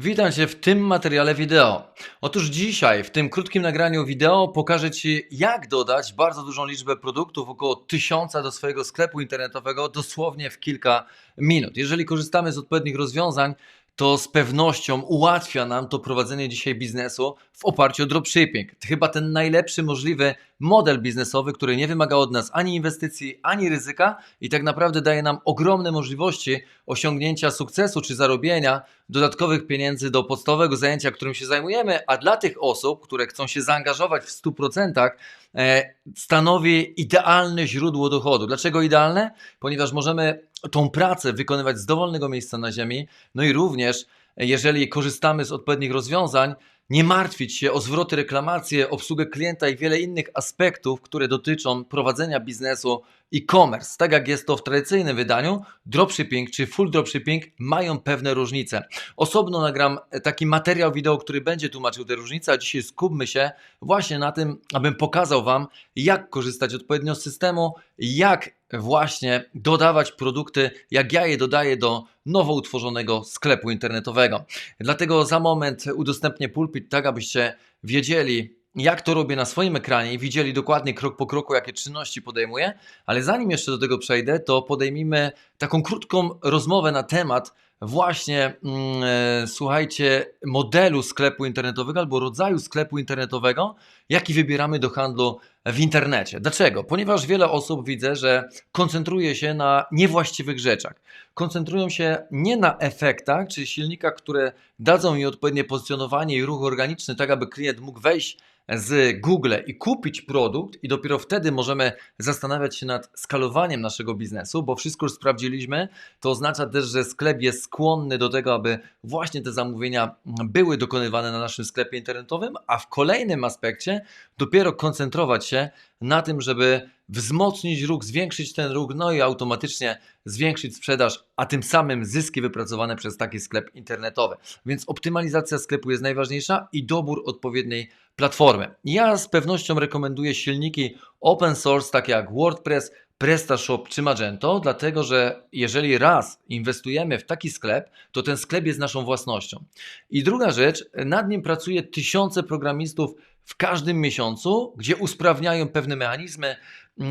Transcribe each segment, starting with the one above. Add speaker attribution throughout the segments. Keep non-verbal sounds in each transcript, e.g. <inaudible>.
Speaker 1: Witam Cię w tym materiale wideo. Otóż dzisiaj, w tym krótkim nagraniu wideo, pokażę Ci, jak dodać bardzo dużą liczbę produktów, około tysiąca do swojego sklepu internetowego dosłownie w kilka minut. Jeżeli korzystamy z odpowiednich rozwiązań, to z pewnością ułatwia nam to prowadzenie dzisiaj biznesu w oparciu o dropshipping. Chyba ten najlepszy możliwy model biznesowy, który nie wymaga od nas ani inwestycji, ani ryzyka i tak naprawdę daje nam ogromne możliwości osiągnięcia sukcesu czy zarobienia dodatkowych pieniędzy do podstawowego zajęcia, którym się zajmujemy, a dla tych osób, które chcą się zaangażować w 100%, e, stanowi idealne źródło dochodu. Dlaczego idealne? Ponieważ możemy tą pracę wykonywać z dowolnego miejsca na Ziemi, no i również, e, jeżeli korzystamy z odpowiednich rozwiązań, nie martwić się o zwroty, reklamacje, obsługę klienta i wiele innych aspektów, które dotyczą prowadzenia biznesu e-commerce. Tak jak jest to w tradycyjnym wydaniu, dropshipping czy full dropshipping mają pewne różnice. Osobno nagram taki materiał wideo, który będzie tłumaczył te różnice, a dzisiaj skupmy się właśnie na tym, abym pokazał Wam, jak korzystać odpowiednio z systemu, jak właśnie dodawać produkty, jak ja je dodaję do nowo utworzonego sklepu internetowego. Dlatego za moment udostępnię pulpit, tak abyście wiedzieli, jak to robię na swoim ekranie i widzieli dokładnie krok po kroku, jakie czynności podejmuję. Ale zanim jeszcze do tego przejdę, to podejmijmy taką krótką rozmowę na temat właśnie, mm, e, słuchajcie, modelu sklepu internetowego albo rodzaju sklepu internetowego, jaki wybieramy do handlu w internecie. Dlaczego? Ponieważ wiele osób widzę, że koncentruje się na niewłaściwych rzeczach. Koncentrują się nie na efektach, czyli silnikach, które dadzą mi odpowiednie pozycjonowanie i ruch organiczny, tak aby klient mógł wejść z Google i kupić produkt, i dopiero wtedy możemy zastanawiać się nad skalowaniem naszego biznesu, bo wszystko już sprawdziliśmy. To oznacza też, że sklep jest skłonny do tego, aby właśnie te zamówienia były dokonywane na naszym sklepie internetowym, a w kolejnym aspekcie dopiero koncentrować się na tym, żeby wzmocnić ruch, zwiększyć ten ruch, no i automatycznie zwiększyć sprzedaż, a tym samym zyski wypracowane przez taki sklep internetowy. Więc optymalizacja sklepu jest najważniejsza i dobór odpowiedniej platformy. Ja z pewnością rekomenduję silniki open source, takie jak WordPress, PrestaShop czy Magento, dlatego że jeżeli raz inwestujemy w taki sklep, to ten sklep jest naszą własnością. I druga rzecz, nad nim pracuje tysiące programistów w każdym miesiącu, gdzie usprawniają pewne mechanizmy,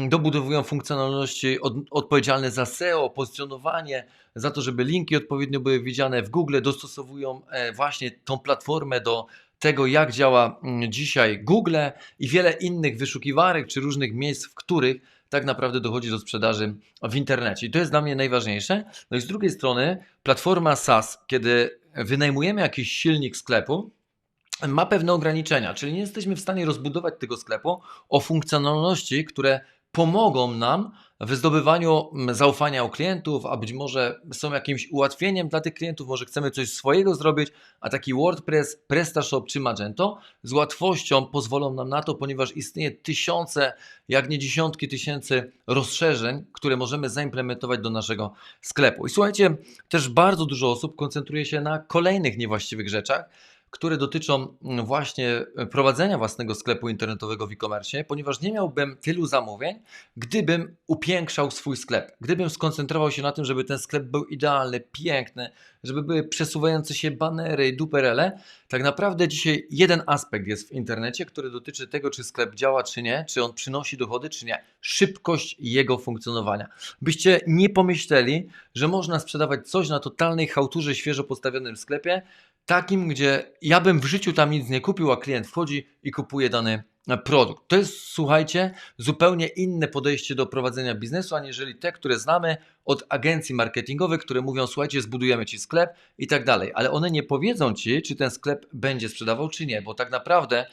Speaker 1: dobudowują funkcjonalności od, odpowiedzialne za SEO, pozycjonowanie, za to, żeby linki odpowiednio były widziane w Google, dostosowują e, właśnie tą platformę do tego, jak działa mm, dzisiaj Google i wiele innych wyszukiwarek czy różnych miejsc, w których tak naprawdę dochodzi do sprzedaży w internecie. I to jest dla mnie najważniejsze. No i z drugiej strony platforma SaaS, kiedy wynajmujemy jakiś silnik sklepu, ma pewne ograniczenia, czyli nie jesteśmy w stanie rozbudować tego sklepu o funkcjonalności, które pomogą nam w zdobywaniu mm, zaufania u klientów, a być może są jakimś ułatwieniem dla tych klientów, może chcemy coś swojego zrobić, a taki WordPress, PrestaShop czy Magento z łatwością pozwolą nam na to, ponieważ istnieje tysiące, jak nie dziesiątki tysięcy rozszerzeń, które możemy zaimplementować do naszego sklepu. I słuchajcie, też bardzo dużo osób koncentruje się na kolejnych niewłaściwych rzeczach, które dotyczą mm, właśnie e, prowadzenia własnego sklepu internetowego w e-commerce, ponieważ nie miałbym tylu zamówień, gdybym upiększał swój sklep, gdybym skoncentrował się na tym, żeby ten sklep był idealny, piękny, żeby były przesuwające się banery, duperele. Tak naprawdę dzisiaj jeden aspekt jest w internecie, który dotyczy tego, czy sklep działa, czy nie, czy on przynosi dochody, czy nie. Szybkość jego funkcjonowania. Byście nie pomyśleli, że można sprzedawać coś na totalnej chałturze świeżo postawionym sklepie, takim, gdzie ja bym w życiu tam nic nie kupił, a klient wchodzi i kupuje dany produkt. To jest, słuchajcie, zupełnie inne podejście do prowadzenia biznesu, aniżeli te, które znamy od agencji marketingowych, które mówią, słuchajcie, zbudujemy Ci sklep i tak dalej. Ale one nie powiedzą Ci, czy ten sklep będzie sprzedawał, czy nie, bo tak naprawdę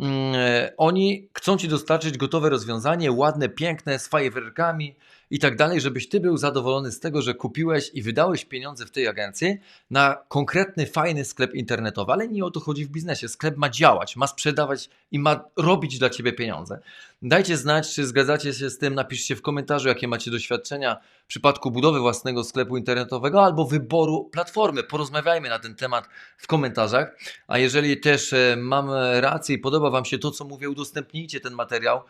Speaker 1: mm, oni chcą Ci dostarczyć gotowe rozwiązanie, ładne, piękne, z fajerwerkami, i tak dalej, żebyś ty był zadowolony z tego, że kupiłeś i wydałeś pieniądze w tej agencji na konkretny, fajny sklep internetowy. Ale nie o to chodzi w biznesie. Sklep ma działać, ma sprzedawać i ma robić dla ciebie pieniądze. Dajcie znać, czy zgadzacie się z tym. Napiszcie w komentarzu, jakie macie doświadczenia w przypadku budowy własnego sklepu internetowego albo wyboru platformy. Porozmawiajmy na ten temat w komentarzach. A jeżeli też e, mam rację i podoba Wam się to, co mówię, udostępnijcie ten materiał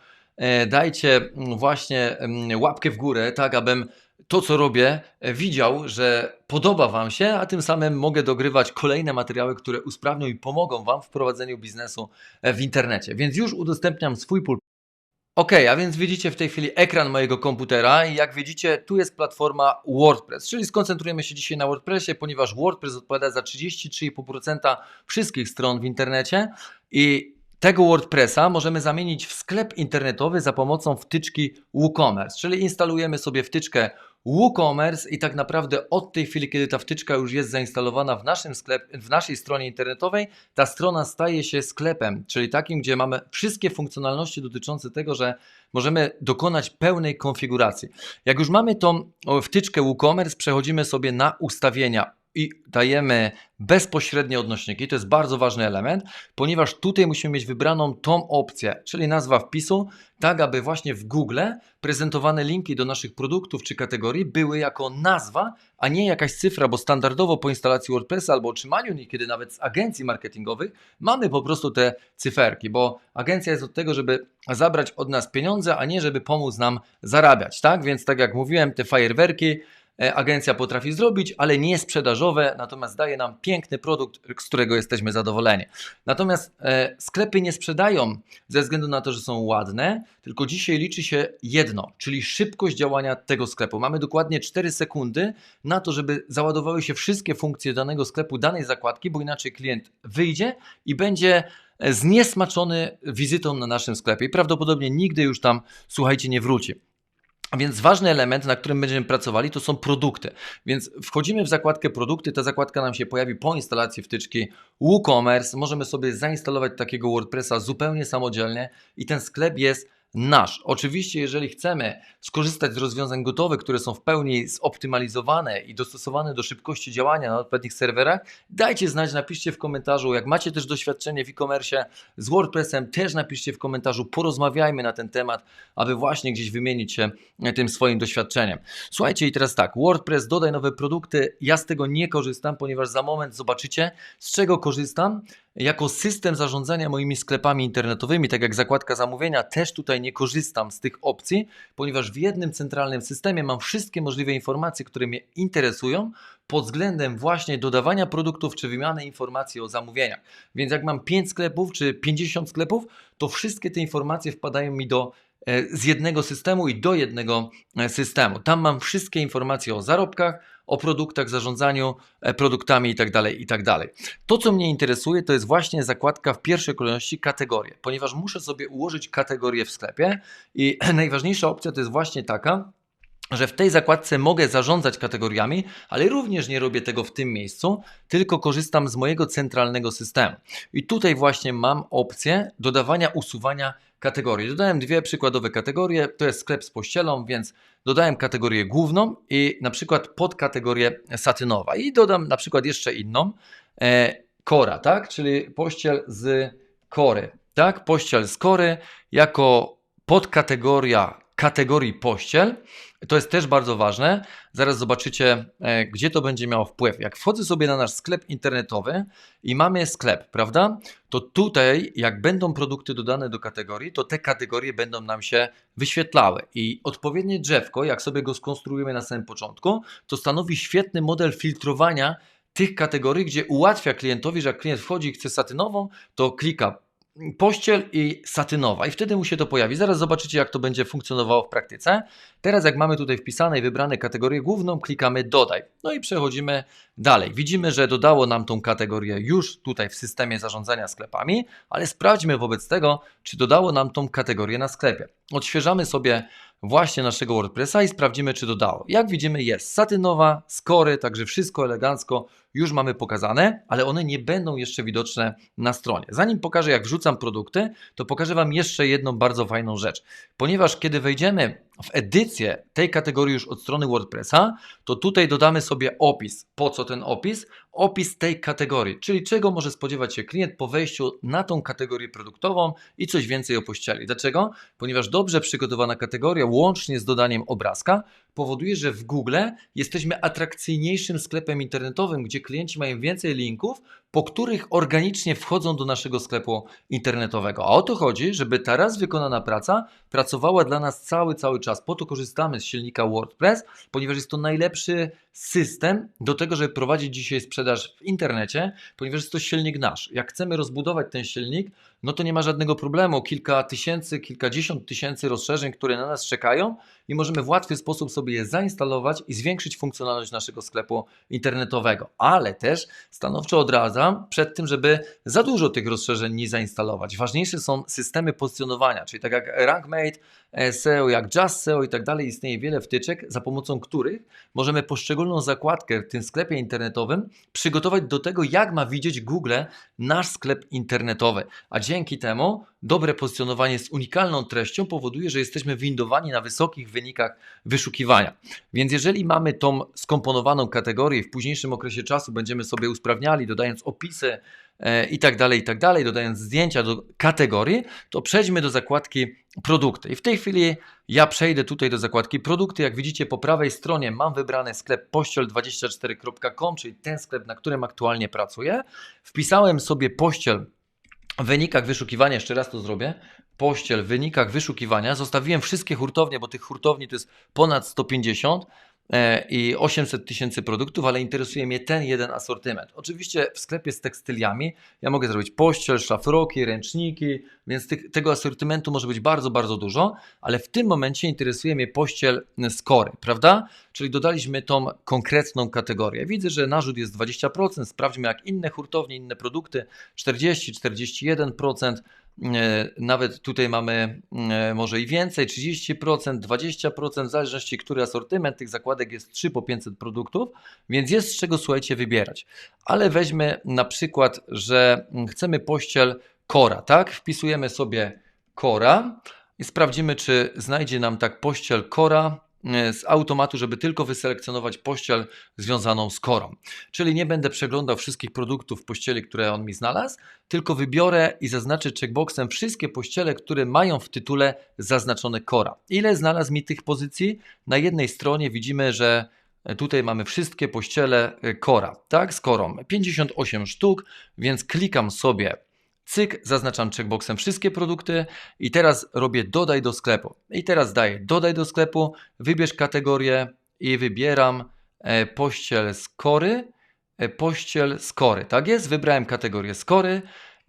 Speaker 1: dajcie mm, właśnie mm, łapkę w górę, tak abym to, co robię, e, widział, że podoba Wam się, a tym samym mogę dogrywać kolejne materiały, które usprawnią i pomogą Wam w prowadzeniu biznesu e, w internecie. Więc już udostępniam swój pulpit. Ok, a więc widzicie w tej chwili ekran mojego komputera i jak widzicie, tu jest platforma WordPress, czyli skoncentrujemy się dzisiaj na WordPressie, ponieważ WordPress odpowiada za 33,5% wszystkich stron w internecie i tego WordPressa możemy zamienić w sklep internetowy za pomocą wtyczki WooCommerce, czyli instalujemy sobie wtyczkę WooCommerce i tak naprawdę od tej chwili, kiedy ta wtyczka już jest zainstalowana w naszym sklep, w naszej stronie internetowej, ta strona staje się sklepem, czyli takim, gdzie mamy wszystkie funkcjonalności dotyczące tego, że możemy dokonać pełnej konfiguracji. Jak już mamy tą wtyczkę WooCommerce, przechodzimy sobie na ustawienia i dajemy bezpośrednie odnośniki. To jest bardzo ważny element, ponieważ tutaj musimy mieć wybraną tą opcję, czyli nazwa wpisu, tak aby właśnie w Google prezentowane linki do naszych produktów czy kategorii były jako nazwa, a nie jakaś cyfra, bo standardowo po instalacji WordPressa albo otrzymaniu niekiedy nawet z agencji marketingowych mamy po prostu te cyferki, bo agencja jest od tego, żeby zabrać od nas pieniądze, a nie żeby pomóc nam zarabiać, tak? Więc tak jak mówiłem, te fajerwerki agencja potrafi zrobić, ale nie sprzedażowe, natomiast daje nam piękny produkt, z którego jesteśmy zadowoleni. Natomiast e, sklepy nie sprzedają ze względu na to, że są ładne, tylko dzisiaj liczy się jedno, czyli szybkość działania tego sklepu. Mamy dokładnie 4 sekundy na to, żeby załadowały się wszystkie funkcje danego sklepu, danej zakładki, bo inaczej klient wyjdzie i będzie e, zniesmaczony wizytą na naszym sklepie i prawdopodobnie nigdy już tam, słuchajcie, nie wróci. Więc ważny element, na którym będziemy pracowali, to są produkty. Więc wchodzimy w zakładkę produkty, ta zakładka nam się pojawi po instalacji wtyczki WooCommerce. Możemy sobie zainstalować takiego WordPressa zupełnie samodzielnie i ten sklep jest nasz. Oczywiście, jeżeli chcemy skorzystać z rozwiązań gotowych, które są w pełni zoptymalizowane i dostosowane do szybkości działania na odpowiednich serwerach, dajcie znać, napiszcie w komentarzu. Jak macie też doświadczenie w e-commerce z WordPressem, też napiszcie w komentarzu, porozmawiajmy na ten temat, aby właśnie gdzieś wymienić się tym swoim doświadczeniem. Słuchajcie, i teraz tak, WordPress, dodaj nowe produkty. Ja z tego nie korzystam, ponieważ za moment zobaczycie, z czego korzystam. Jako system zarządzania moimi sklepami internetowymi, tak jak zakładka zamówienia, też tutaj nie korzystam z tych opcji, ponieważ w jednym centralnym systemie mam wszystkie możliwe informacje, które mnie interesują pod względem właśnie dodawania produktów czy wymiany informacji o zamówieniach. Więc jak mam 5 sklepów czy 50 sklepów, to wszystkie te informacje wpadają mi do z jednego systemu i do jednego e, systemu. Tam mam wszystkie informacje o zarobkach, o produktach, zarządzaniu e, produktami itd., itd. To, co mnie interesuje, to jest właśnie zakładka w pierwszej kolejności kategorie, ponieważ muszę sobie ułożyć kategorie w sklepie i <clears throat> najważniejsza opcja to jest właśnie taka, że w tej zakładce mogę zarządzać kategoriami, ale również nie robię tego w tym miejscu, tylko korzystam z mojego centralnego systemu. I tutaj właśnie mam opcję dodawania, usuwania kategorii. Dodałem dwie przykładowe kategorie, to jest sklep z pościelą, więc dodałem kategorię główną i na przykład podkategorię satynowa i dodam na przykład jeszcze inną, e, kora, tak, czyli pościel z kory, tak, pościel z kory jako podkategoria kategorii pościel. To jest też bardzo ważne. Zaraz zobaczycie, e, gdzie to będzie miało wpływ. Jak wchodzę sobie na nasz sklep internetowy i mamy sklep, prawda? To tutaj, jak będą produkty dodane do kategorii, to te kategorie będą nam się wyświetlały. I odpowiednie drzewko, jak sobie go skonstruujemy na samym początku, to stanowi świetny model filtrowania tych kategorii, gdzie ułatwia klientowi, że jak klient wchodzi i chce satynową, to klika pościel i satynowa i wtedy mu się to pojawi. Zaraz zobaczycie, jak to będzie funkcjonowało w praktyce. Teraz, jak mamy tutaj wpisane i wybrane kategorię główną, klikamy dodaj. No i przechodzimy dalej. Widzimy, że dodało nam tą kategorię już tutaj w systemie zarządzania sklepami, ale sprawdźmy wobec tego, czy dodało nam tą kategorię na sklepie. Odświeżamy sobie właśnie naszego WordPressa i sprawdzimy, czy dodało. Jak widzimy, jest satynowa, skory, także wszystko elegancko już mamy pokazane, ale one nie będą jeszcze widoczne na stronie. Zanim pokażę, jak wrzucam produkty, to pokażę Wam jeszcze jedną bardzo fajną rzecz. Ponieważ kiedy wejdziemy w edycję tej kategorii już od strony WordPressa, to tutaj dodamy sobie opis. Po co ten opis? Opis tej kategorii, czyli czego może spodziewać się klient po wejściu na tą kategorię produktową i coś więcej o pościeli. Dlaczego? Ponieważ dobrze przygotowana kategoria, łącznie z dodaniem obrazka, powoduje, że w Google jesteśmy atrakcyjniejszym sklepem internetowym, gdzie klienci mają więcej linków, po których organicznie wchodzą do naszego sklepu internetowego. A o to chodzi, żeby ta raz wykonana praca pracowała dla nas cały, cały czas. Po to korzystamy z silnika WordPress, ponieważ jest to najlepszy system do tego, żeby prowadzić dzisiaj sprzedaż w internecie, ponieważ jest to silnik nasz. Jak chcemy rozbudować ten silnik, no to nie ma żadnego problemu. Kilka tysięcy, kilkadziesiąt tysięcy rozszerzeń, które na nas czekają i możemy w łatwy sposób sobie je zainstalować i zwiększyć funkcjonalność naszego sklepu internetowego. Ale też stanowczo odradzam przed tym, żeby za dużo tych rozszerzeń nie zainstalować. Ważniejsze są systemy pozycjonowania, czyli tak jak RankMate, SEO, jak Just SEO i tak dalej, istnieje wiele wtyczek, za pomocą których możemy poszczególną zakładkę w tym sklepie internetowym przygotować do tego, jak ma widzieć Google nasz sklep internetowy. A dzięki temu dobre pozycjonowanie z unikalną treścią powoduje, że jesteśmy windowani na wysokich wynikach wyszukiwania. Więc jeżeli mamy tą skomponowaną kategorię w późniejszym okresie czasu będziemy sobie usprawniali, dodając opisy e, i tak dalej, i tak dalej, dodając zdjęcia do kategorii, to przejdźmy do zakładki produkty. I w tej chwili ja przejdę tutaj do zakładki produkty. Jak widzicie po prawej stronie mam wybrany sklep pościel24.com, czyli ten sklep, na którym aktualnie pracuję. Wpisałem sobie pościel w wynikach wyszukiwania, jeszcze raz to zrobię, pościel w wynikach wyszukiwania, zostawiłem wszystkie hurtownie, bo tych hurtowni to jest ponad 150 e, i 800 tysięcy produktów, ale interesuje mnie ten jeden asortyment. Oczywiście w sklepie z tekstyliami ja mogę zrobić pościel, szlafroki, ręczniki, więc tych, tego asortymentu może być bardzo, bardzo dużo, ale w tym momencie interesuje mnie pościel z kory, prawda? Czyli dodaliśmy tą konkretną kategorię. Widzę, że narzut jest 20%, sprawdźmy jak inne hurtownie, inne produkty 40, 41%, E, Nawet tutaj mamy e, może i więcej, 30%, 20%, w zależności który asortyment tych zakładek jest 3 po 500 produktów, więc jest z czego słuchajcie wybierać. Ale weźmy na przykład, że chcemy pościel Kora, tak? Wpisujemy sobie Kora i sprawdzimy, czy znajdzie nam tak pościel Kora E, z automatu, żeby tylko wyselekcjonować pościel związaną z korą. Czyli nie będę przeglądał wszystkich produktów pościeli, które on mi znalazł, tylko wybiorę i zaznaczę checkboxem wszystkie pościele, które mają w tytule zaznaczone kora. Ile znalazł mi tych pozycji? Na jednej stronie widzimy, że Tutaj mamy wszystkie pościele e, Kora, tak, z Korą. 58 sztuk, więc klikam sobie Cyk, zaznaczam checkboxem wszystkie produkty i teraz robię dodaj do sklepu. I teraz daję dodaj do sklepu, wybierz kategorię i wybieram e, pościel skory, e, pościel skory. Tak jest, wybrałem kategorię skory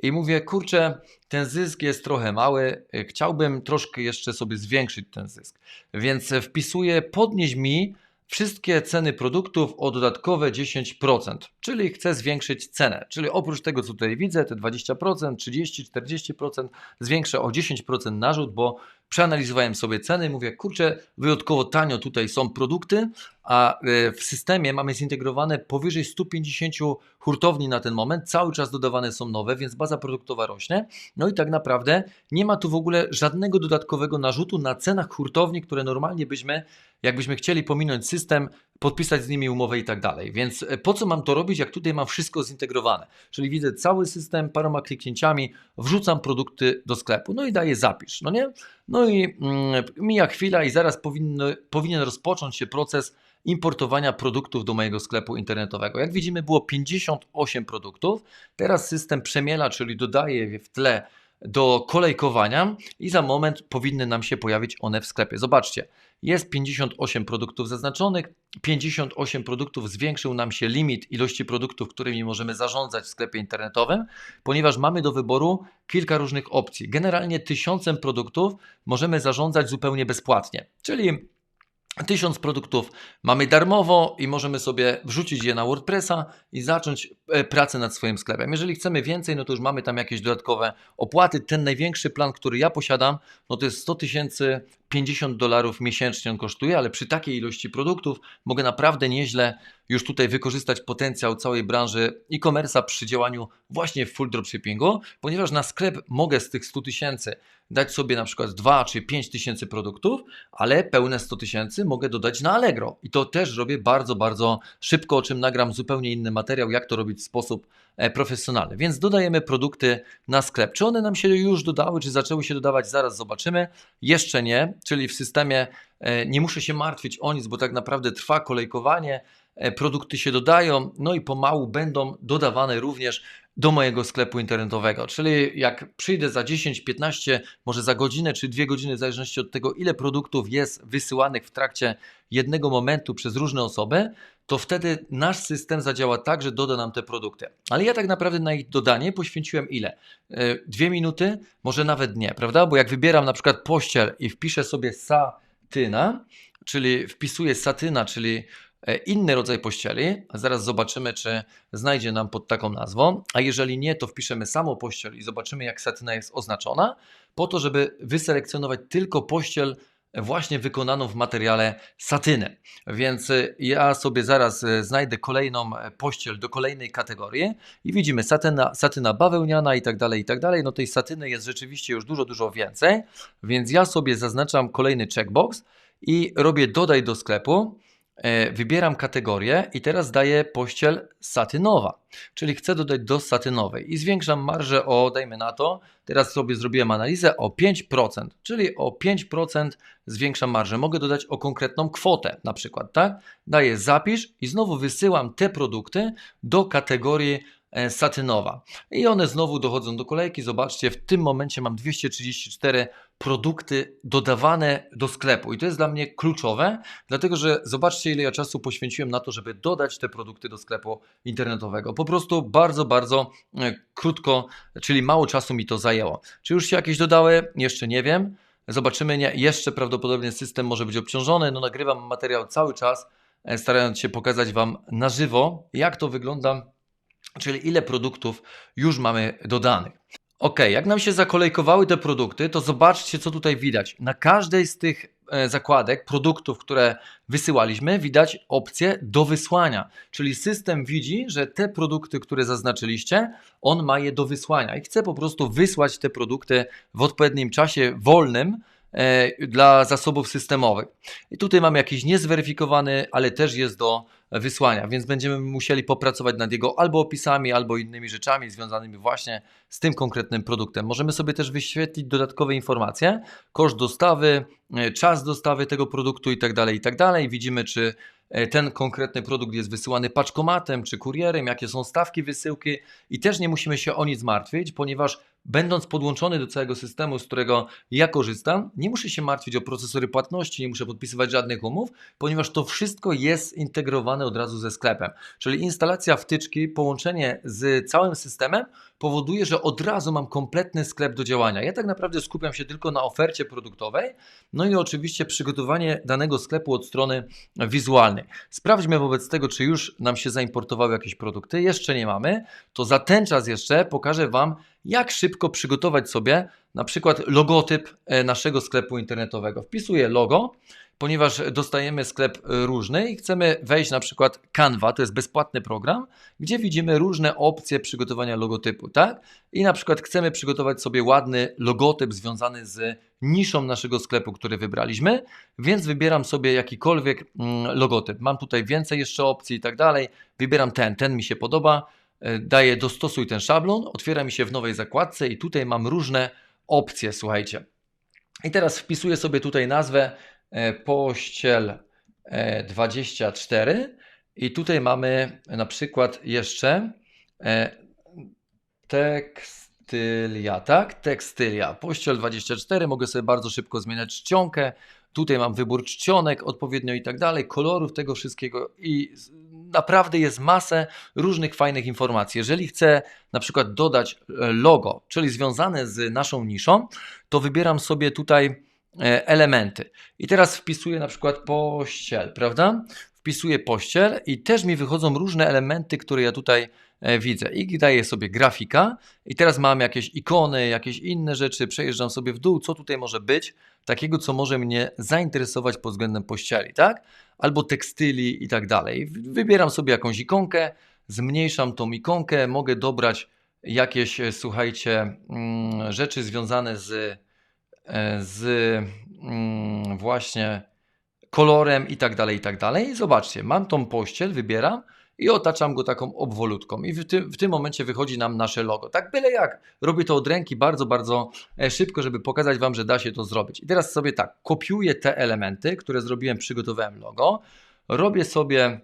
Speaker 1: i mówię, kurczę, ten zysk jest trochę mały, e, chciałbym troszkę jeszcze sobie zwiększyć ten zysk. Więc wpisuję, podnieś mi wszystkie ceny produktów o dodatkowe 10%, czyli chcę zwiększyć cenę. Czyli oprócz tego, co tutaj widzę, te 20%, 30, 40%, zwiększę o 10% narzut, bo przeanalizowałem sobie ceny i mówię, kurczę, wyjątkowo tanio tutaj są produkty, a e, w systemie mamy zintegrowane powyżej 150 hurtowni na ten moment, cały czas dodawane są nowe, więc baza produktowa rośnie. No i tak naprawdę nie ma tu w ogóle żadnego dodatkowego narzutu na cenach hurtowni, które normalnie byśmy, jakbyśmy chcieli pominąć system, podpisać z nimi umowę i tak dalej. Więc e, po co mam to robić, jak tutaj mam wszystko zintegrowane? Czyli widzę cały system, paroma kliknięciami, wrzucam produkty do sklepu, no i daję zapisz, no nie? No i mm, mija chwila i zaraz powinno, powinien rozpocząć się proces importowania produktów do mojego sklepu internetowego. Jak widzimy, było 58 produktów. Teraz system przemiela, czyli dodaje je w tle do kolejkowania i za moment powinny nam się pojawić one w sklepie. Zobaczcie, jest 58 produktów zaznaczonych, 58 produktów zwiększył nam się limit ilości produktów, którymi możemy zarządzać w sklepie internetowym, ponieważ mamy do wyboru kilka różnych opcji. Generalnie tysiącem produktów możemy zarządzać zupełnie bezpłatnie, czyli Tysiąc produktów mamy darmowo i możemy sobie wrzucić je na WordPressa i zacząć e, pracę nad swoim sklepem. Jeżeli chcemy więcej, no to już mamy tam jakieś dodatkowe opłaty. Ten największy plan, który ja posiadam, no to jest 100 tysięcy 50 dolarów miesięcznie on kosztuje, ale przy takiej ilości produktów mogę naprawdę nieźle już tutaj wykorzystać potencjał całej branży e-commerce'a przy działaniu właśnie w full dropshippingu, ponieważ na sklep mogę z tych 100 tysięcy dać sobie na przykład 2 czy 5 tysięcy produktów, ale pełne 100 tysięcy mogę dodać na Allegro. I to też robię bardzo, bardzo szybko, o czym nagram zupełnie inny materiał, jak to robić w sposób e, profesjonalny. Więc dodajemy produkty na sklep. Czy one nam się już dodały, czy zaczęły się dodawać? Zaraz zobaczymy. Jeszcze nie, czyli w systemie e, nie muszę się martwić o nic, bo tak naprawdę trwa kolejkowanie, produkty się dodają, no i pomału będą dodawane również do mojego sklepu internetowego. Czyli jak przyjdę za 10, 15, może za godzinę czy dwie godziny, w zależności od tego, ile produktów jest wysyłanych w trakcie jednego momentu przez różne osoby, to wtedy nasz system zadziała tak, że doda nam te produkty. Ale ja tak naprawdę na ich dodanie poświęciłem ile? E, Dwie minuty, może nawet nie, prawda? Bo jak wybieram na przykład pościel i wpiszę sobie satyna, czyli wpisuję satyna, czyli e, inny rodzaj pościeli, zaraz zobaczymy, czy znajdzie nam pod taką nazwą, a jeżeli nie, to wpiszemy samą pościel i zobaczymy, jak satyna jest oznaczona, po to, żeby wyselekcjonować tylko pościel właśnie wykonaną w materiale satyny. Więc y, ja sobie zaraz y, znajdę kolejną e, pościel do kolejnej kategorii i widzimy satyna, satyna bawełniana i tak dalej, i tak dalej. No tej satyny jest rzeczywiście już dużo, dużo więcej, więc ja sobie zaznaczam kolejny checkbox i robię dodaj do sklepu. E, Wybieram kategorię i teraz daję pościel satynowa, czyli chcę dodać do satynowej i zwiększam marżę o, dajmy na to, teraz sobie zrobiłem analizę o 5%, czyli o 5% zwiększam marżę. Mogę dodać o konkretną kwotę, na przykład, tak? Daję zapisz i znowu wysyłam te produkty do kategorii e, satynowa. I one znowu dochodzą do kolejki. Zobaczcie, w tym momencie mam 234 produkty dodawane do sklepu. I to jest dla mnie kluczowe, dlatego że zobaczcie, ile ja czasu poświęciłem na to, żeby dodać te produkty do sklepu internetowego. Po prostu bardzo, bardzo e, krótko, czyli mało czasu mi to zajęło. Czy już się jakieś dodały? Jeszcze nie wiem. Zobaczymy. Nie. Jeszcze prawdopodobnie system może być obciążony. No, nagrywam materiał cały czas, e, starając się pokazać Wam na żywo, jak to wygląda czyli ile produktów już mamy dodanych. Ok, jak nam się zakolejkowały te produkty, to zobaczcie, co tutaj widać. Na każdej z tych e, zakładek, produktów, które wysyłaliśmy, widać opcję do wysłania. Czyli system widzi, że te produkty, które zaznaczyliście, on ma je do wysłania i chce po prostu wysłać te produkty w odpowiednim czasie wolnym e, dla zasobów systemowych. I tutaj mam jakiś niezweryfikowany, ale też jest do wysłania, więc będziemy musieli popracować nad jego albo opisami, albo innymi rzeczami związanymi właśnie z tym konkretnym produktem. Możemy sobie też wyświetlić dodatkowe informacje, koszt dostawy, e, czas dostawy tego produktu itd., itd. Widzimy, czy e, ten konkretny produkt jest wysyłany paczkomatem czy kurierem, jakie są stawki wysyłki i też nie musimy się o nic martwić, ponieważ będąc podłączony do całego systemu, z którego ja korzystam, nie muszę się martwić o procesory płatności, nie muszę podpisywać żadnych umów, ponieważ to wszystko jest integrowane od razu ze sklepem. Czyli instalacja wtyczki, połączenie z całym systemem powoduje, że od razu mam kompletny sklep do działania. Ja tak naprawdę skupiam się tylko na ofercie produktowej, no i oczywiście przygotowanie danego sklepu od strony wizualnej. Sprawdźmy wobec tego, czy już nam się zaimportowały jakieś produkty. Jeszcze nie mamy. To za ten czas jeszcze pokażę Wam, jak szybko przygotować sobie na przykład logotyp e, naszego sklepu internetowego. Wpisuję logo, ponieważ dostajemy sklep e, różny i chcemy wejść na przykład Canva, to jest bezpłatny program, gdzie widzimy różne opcje przygotowania logotypu, tak? I na przykład chcemy przygotować sobie ładny logotyp związany z niszą naszego sklepu, który wybraliśmy, więc wybieram sobie jakikolwiek mm, logotyp. Mam tutaj więcej jeszcze opcji i tak dalej. Wybieram ten, ten mi się podoba daję dostosuj ten szablon, otwiera mi się w nowej zakładce i tutaj mam różne opcje, słuchajcie. I teraz wpisuję sobie tutaj nazwę e, pościel e, 24 i tutaj mamy na przykład jeszcze e, tekstylia, tak? Tekstylia, pościel 24, mogę sobie bardzo szybko zmieniać czcionkę, tutaj mam wybór czcionek odpowiednio i tak dalej, kolorów tego wszystkiego i naprawdę jest masę różnych fajnych informacji. Jeżeli chcę na przykład dodać e, logo, czyli związane z naszą niszą, to wybieram sobie tutaj e, elementy. I teraz wpisuję na przykład pościel, prawda? Wpisuję pościel i też mi wychodzą różne elementy, które ja tutaj widzę. I daję sobie grafika. I teraz mam jakieś ikony, jakieś inne rzeczy, przejeżdżam sobie w dół, co tutaj może być, takiego, co może mnie zainteresować pod względem pościeli, tak? Albo tekstyli i tak dalej. Wybieram sobie jakąś ikonkę, zmniejszam tą ikonkę, mogę dobrać jakieś, e, słuchajcie, mm, rzeczy związane z, e, z mm, właśnie kolorem i tak dalej, i tak dalej. I zobaczcie, mam tą pościel, wybieram i otaczam go taką obwolutką. I w tym, w tym momencie wychodzi nam nasze logo. Tak byle jak. Robię to od ręki bardzo, bardzo e, szybko, żeby pokazać Wam, że da się to zrobić. I teraz sobie tak, kopiuję te elementy, które zrobiłem, przygotowałem logo. Robię sobie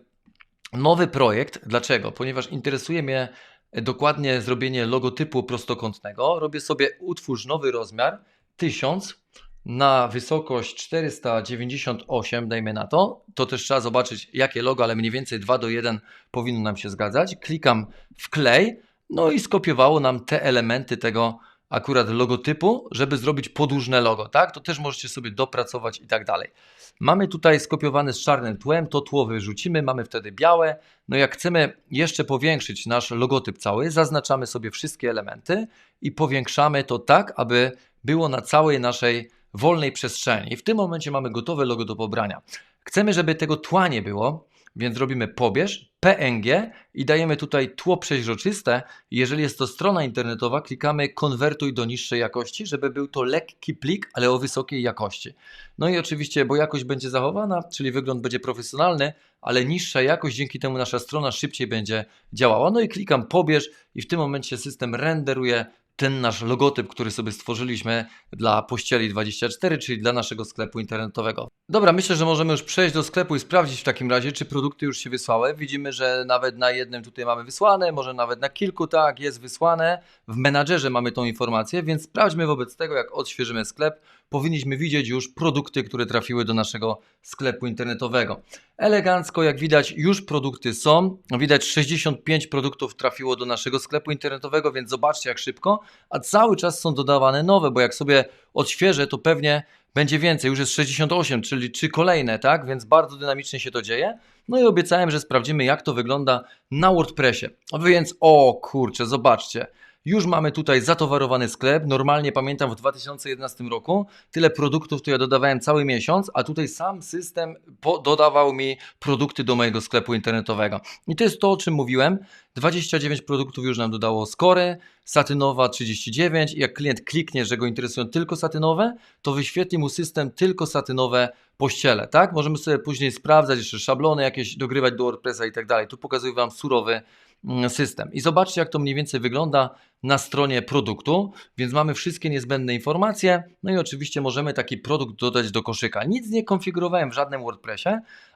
Speaker 1: nowy projekt. Dlaczego? Ponieważ interesuje mnie dokładnie zrobienie logotypu prostokątnego. Robię sobie utwórz nowy rozmiar 1000 na wysokość 498, dajmy na to. To też trzeba zobaczyć, jakie logo, ale mniej więcej 2 do 1 powinno nam się zgadzać. Klikam w klej, no i skopiowało nam te elementy tego akurat logotypu, żeby zrobić podłużne logo, tak? To też możecie sobie dopracować i tak dalej. Mamy tutaj skopiowane z czarnym tłem, to tło wyrzucimy, mamy wtedy białe. No jak chcemy jeszcze powiększyć nasz logotyp cały, zaznaczamy sobie wszystkie elementy i powiększamy to tak, aby było na całej naszej wolnej przestrzeni. W tym momencie mamy gotowe logo do pobrania. Chcemy, żeby tego tła nie było, więc robimy pobierz, PNG i dajemy tutaj tło przeźroczyste. Jeżeli jest to strona internetowa, klikamy konwertuj do niższej jakości, żeby był to lekki plik, ale o wysokiej jakości. No i oczywiście, bo jakość będzie zachowana, czyli wygląd będzie profesjonalny, ale niższa jakość, dzięki temu nasza strona szybciej będzie działała. No i klikam pobierz i w tym momencie system renderuje ten nasz logotyp, który sobie stworzyliśmy dla Pościeli 24, czyli dla naszego sklepu internetowego. Dobra, myślę, że możemy już przejść do sklepu i sprawdzić w takim razie, czy produkty już się wysłały. Widzimy, że nawet na jednym tutaj mamy wysłane, może nawet na kilku, tak, jest wysłane. W menadżerze mamy tą informację, więc sprawdźmy wobec tego, jak odświeżymy sklep, powinniśmy widzieć już produkty, które trafiły do naszego sklepu internetowego. Elegancko, jak widać, już produkty są. Widać 65 produktów trafiło do naszego sklepu internetowego, więc zobaczcie jak szybko, a cały czas są dodawane nowe, bo jak sobie odświeżę, to pewnie będzie więcej. Już jest 68, czyli trzy kolejne, tak? Więc bardzo dynamicznie się to dzieje. No i obiecałem, że sprawdzimy, jak to wygląda na WordPressie. Więc, o kurczę, zobaczcie. Już mamy tutaj zatowarowany sklep. Normalnie pamiętam w 2011 roku tyle produktów to ja dodawałem cały miesiąc, a tutaj sam system dodawał mi produkty do mojego sklepu internetowego. I to jest to, o czym mówiłem. 29 produktów już nam dodało skory, satynowa 39. I jak klient kliknie, że go interesują tylko satynowe, to wyświetli mu system tylko satynowe pościele, tak? Możemy sobie później sprawdzać jeszcze szablony jakieś, dogrywać do WordPressa i tak dalej. Tu pokazuję Wam surowy system. I zobaczcie, jak to mniej więcej wygląda na stronie produktu, więc mamy wszystkie niezbędne informacje, no i oczywiście możemy taki produkt dodać do koszyka. Nic nie konfigurowałem w żadnym WordPressie,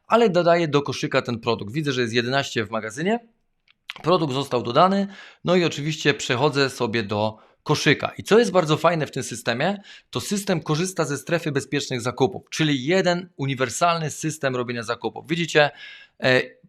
Speaker 1: ale dodaję do koszyka ten produkt. Widzę, że jest 11 w magazynie, produkt został dodany, no i oczywiście przechodzę sobie do koszyka. I co jest bardzo fajne w tym systemie, to system korzysta ze strefy bezpiecznych zakupów, czyli jeden uniwersalny system robienia zakupów. Widzicie,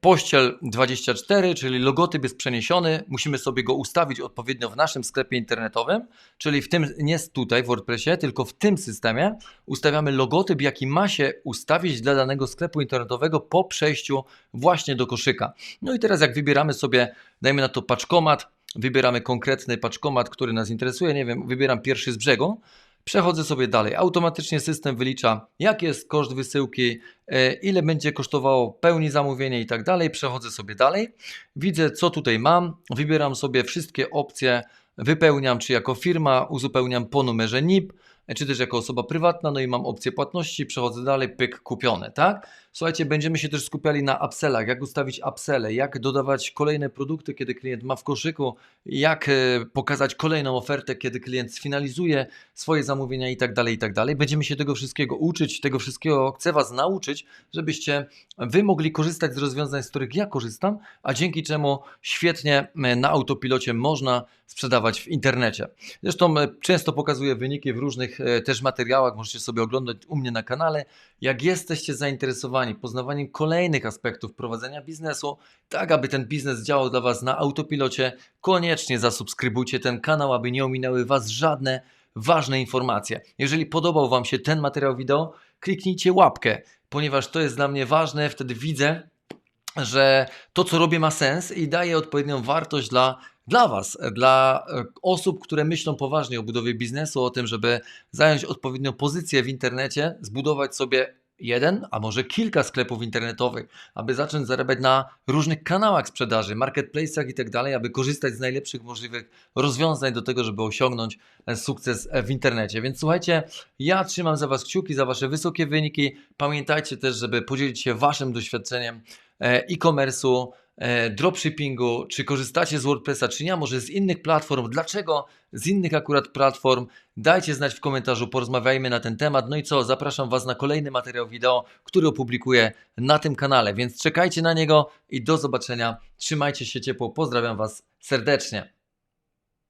Speaker 1: pościel 24, czyli logotyp jest przeniesiony, musimy sobie go ustawić odpowiednio w naszym sklepie internetowym, czyli w tym, nie tutaj w WordPressie, tylko w tym systemie ustawiamy logotyp, jaki ma się ustawić dla danego sklepu internetowego po przejściu właśnie do koszyka. No i teraz jak wybieramy sobie, dajmy na to paczkomat, wybieramy konkretny paczkomat, który nas interesuje, nie wiem, wybieram pierwszy z brzegu, Przechodzę sobie dalej. Automatycznie system wylicza, jaki jest koszt wysyłki, e, ile będzie kosztowało pełni zamówienie i tak dalej. Przechodzę sobie dalej. Widzę, co tutaj mam. Wybieram sobie wszystkie opcje, wypełniam, czy jako firma, uzupełniam po numerze NIP czy też jako osoba prywatna, no i mam opcję płatności, przechodzę dalej, pyk, kupione, tak? Słuchajcie, będziemy się też skupiali na upsellach, jak ustawić upselle, jak dodawać kolejne produkty, kiedy klient ma w koszyku, jak e, pokazać kolejną ofertę, kiedy klient sfinalizuje swoje zamówienia i tak dalej, i tak dalej. Będziemy się tego wszystkiego uczyć, tego wszystkiego chcę Was nauczyć, żebyście Wy mogli korzystać z rozwiązań, z których ja korzystam, a dzięki czemu świetnie e, na autopilocie można sprzedawać w internecie. Zresztą e, często pokazuję wyniki w różnych też materiałach, możecie sobie oglądać u mnie na kanale. Jak jesteście zainteresowani poznawaniem kolejnych aspektów prowadzenia biznesu, tak aby ten biznes działał dla Was na autopilocie, koniecznie zasubskrybujcie ten kanał, aby nie ominęły Was żadne ważne informacje. Jeżeli podobał Wam się ten materiał wideo, kliknijcie łapkę, ponieważ to jest dla mnie ważne, wtedy widzę, że to, co robię, ma sens i daje odpowiednią wartość dla, dla Was, dla e, osób, które myślą poważnie o budowie biznesu, o tym, żeby zająć odpowiednią pozycję w internecie, zbudować sobie jeden, a może kilka sklepów internetowych, aby zacząć zarabiać na różnych kanałach sprzedaży, marketplace'ach i tak dalej, aby korzystać z najlepszych możliwych rozwiązań do tego, żeby osiągnąć e, sukces w internecie. Więc słuchajcie, ja trzymam za Was kciuki, za Wasze wysokie wyniki. Pamiętajcie też, żeby podzielić się Waszym doświadczeniem e, e-commerce'u, e, dropshippingu, czy korzystacie z WordPressa, czy nie, może z innych platform, dlaczego z innych akurat platform, dajcie znać w komentarzu, porozmawiajmy na ten temat. No i co, zapraszam Was na kolejny materiał wideo, który opublikuję na tym kanale, więc czekajcie na niego i do zobaczenia. Trzymajcie się ciepło, pozdrawiam Was serdecznie.